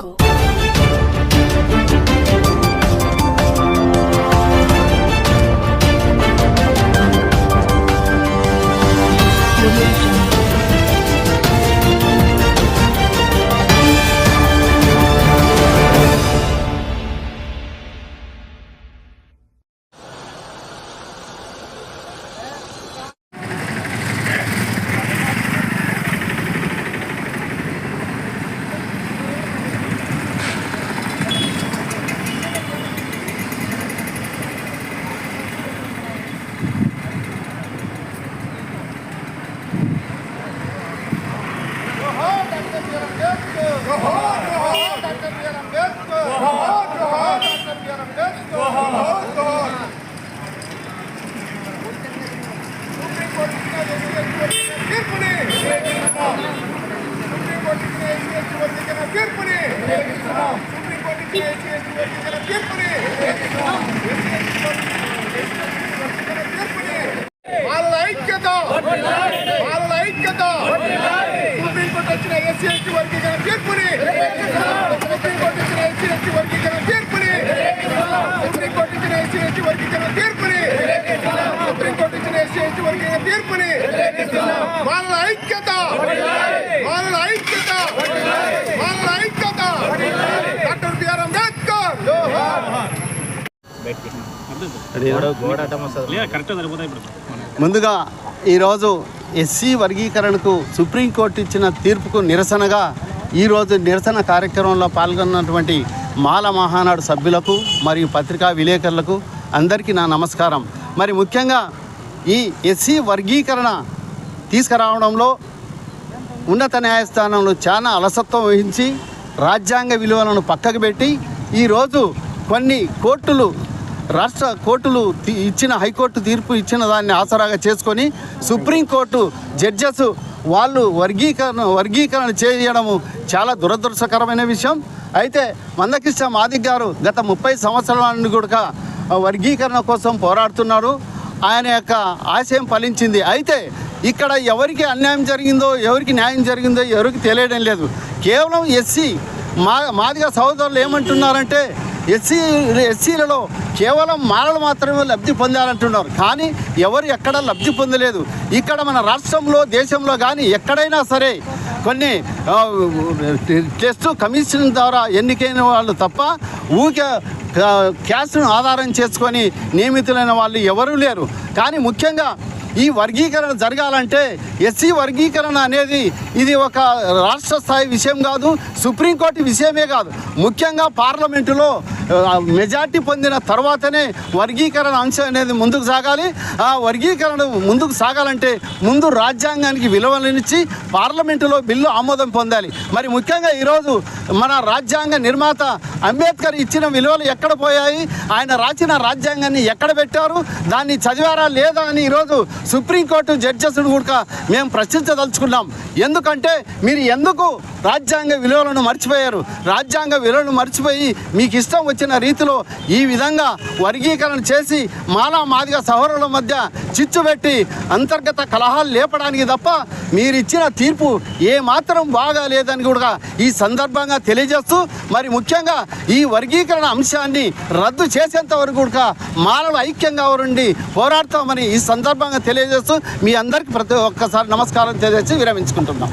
jungle. వాళ్ళ ఐక్యత వాళ్ళ ఐక్యత. సుప్రీంకోర్టు వచ్చిన ఎస్సీ ఎస్టీ వర్గీకరణ తీర్పుని. సుప్రీంకోర్టు ఇచ్చిన ఎస్సీ ఎస్టీ వర్గీకరణ తీర్పుని. సుప్రీంకోర్టు ఇచ్చిన ఎస్సీ ఎస్టీ వర్గీకరణ తీర్పుని. సుప్రీంకోర్టు ఇచ్చిన ఎస్సీ ఎస్టీ వర్గీకరణ తీర్పుని. వాళ్ళ ఐక్యత వాళ్ళ ఐక్యత వాళ్ళ ఐక్యత డాక్టర్ బిఆర్ అంబేద్కర్ కరెక్ట్ సరిపోతాయి ఇప్పుడు ముందుగా ఈరోజు ఎస్సీ వర్గీకరణకు సుప్రీంకోర్టు ఇచ్చిన తీర్పుకు నిరసనగా ఈరోజు నిరసన కార్యక్రమంలో పాల్గొన్నటువంటి మాల మహానాడు సభ్యులకు మరియు పత్రికా విలేకరులకు అందరికీ నా నమస్కారం. మరి ముఖ్యంగా ఈ ఎస్సీ వర్గీకరణ తీసుకురావడంలో ఉన్నత న్యాయస్థానంలో చాలా అలసత్వం వహించి రాజ్యాంగ విలువలను పక్కకు పెట్టి ఈరోజు కొన్ని కోర్టులు రాష్ట్ర కోర్టులు ఇచ్చిన హైకోర్టు తీర్పు ఇచ్చిన దాన్ని ఆసరాగా చేసుకొని సుప్రీంకోర్టు జడ్జెస్ వాళ్ళు వర్గీకరణ వర్గీకరణ చేయడము చాలా దురదృష్టకరమైన విషయం. అయితే మందకృష్ణ మాదిక్ గారు గత ముప్పై సంవత్సరాల నుండి కూడా వర్గీకరణ కోసం పోరాడుతున్నారు. ఆయన యొక్క ఆశయం ఫలించింది. అయితే ఇక్కడ ఎవరికి అన్యాయం జరిగిందో ఎవరికి న్యాయం జరిగిందో ఎవరికి తెలియడం లేదు. కేవలం ఎస్సీ మా మాదిగా సహోదరులు ఏమంటున్నారంటే ఎస్సీ ఎస్సీలలో కేవలం మాలలు మాత్రమే లబ్ధి పొందాలంటున్నారు. కానీ ఎవరు ఎక్కడ లబ్ధి పొందలేదు. ఇక్కడ మన రాష్ట్రంలో దేశంలో కానీ ఎక్కడైనా సరే కొన్ని టెస్ట్ కమిషన్ ద్వారా ఎన్నికైన వాళ్ళు తప్ప ఊకే క్యాష్ను క్యాస్ట్ను ఆధారం చేసుకొని నియమితులైన వాళ్ళు ఎవరూ లేరు. కానీ ముఖ్యంగా ఈ వర్గీకరణ జరగాలంటే ఎస్సీ వర్గీకరణ అనేది ఇది ఒక రాష్ట్ర స్థాయి విషయం కాదు సుప్రీంకోర్టు విషయమే కాదు. ముఖ్యంగా పార్లమెంటులో మెజార్టీ పొందిన తర్వాతనే వర్గీకరణ అంశం అనేది ముందుకు సాగాలి. ఆ వర్గీకరణ ముందుకు సాగాలంటే ముందు రాజ్యాంగానికి విలువలనిచ్చి పార్లమెంటులో బిల్లు ఆమోదం పొందాలి. మరి ముఖ్యంగా ఈరోజు మన రాజ్యాంగ నిర్మాత అంబేద్కర్ ఇచ్చిన విలువలు ఎక్కడ పోయాయి? ఆయన రాసిన రాజ్యాంగాన్ని ఎక్కడ పెట్టారు? దాన్ని చదివారా లేదా అని ఈరోజు సుప్రీంకోర్టు జడ్జెస్ను కూడా మేము ప్రశ్నించదలుచుకున్నాం. ఎందుకంటే మీరు ఎందుకు రాజ్యాంగ విలువలను మర్చిపోయారు? రాజ్యాంగ విలువలను మర్చిపోయి మీకు ఇష్టం వచ్చి వచ్చిన రీతిలో ఈ విధంగా వర్గీకరణ చేసి మాలా మాదిగా సహోదరుల మధ్య చిచ్చు పెట్టి అంతర్గత కలహాలు లేపడానికి తప్ప మీరిచ్చిన తీర్పు ఏ మాత్రం బాగా లేదని కూడా ఈ సందర్భంగా తెలియజేస్తూ మరి ముఖ్యంగా ఈ వర్గీకరణ అంశాన్ని రద్దు చేసేంత వరకు కూడా మానవ ఐక్యంగా ఉండి పోరాడతామని ఈ సందర్భంగా తెలియజేస్తూ మీ అందరికీ ప్రతి ఒక్కసారి నమస్కారం తెలియజేసి విరమించుకుంటున్నాం.